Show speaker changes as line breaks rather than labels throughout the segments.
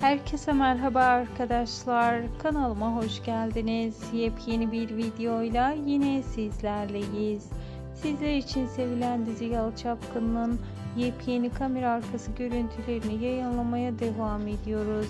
Herkese merhaba arkadaşlar. Kanalıma hoş geldiniz. Yepyeni bir videoyla yine sizlerleyiz. Sizler için sevilen dizi Yalı Çapkın'ın yepyeni kamera arkası görüntülerini yayınlamaya devam ediyoruz.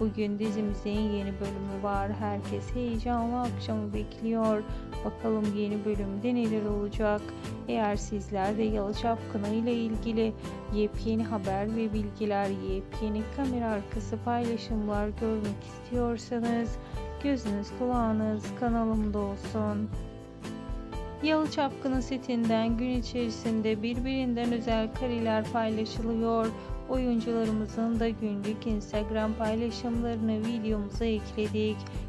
Bugün dizimizin yeni bölümü var. Herkes heyecanla akşamı bekliyor. Bakalım yeni bölümde neler olacak. Eğer sizler de Yalı ile ilgili yepyeni haber ve bilgiler, yepyeni kamera arkası paylaşımlar görmek istiyorsanız gözünüz kulağınız kanalımda olsun. Yalı Çapkını setinden gün içerisinde birbirinden özel kareler paylaşılıyor. Oyuncularımızın da günlük Instagram paylaşımlarını videomuza ekledik.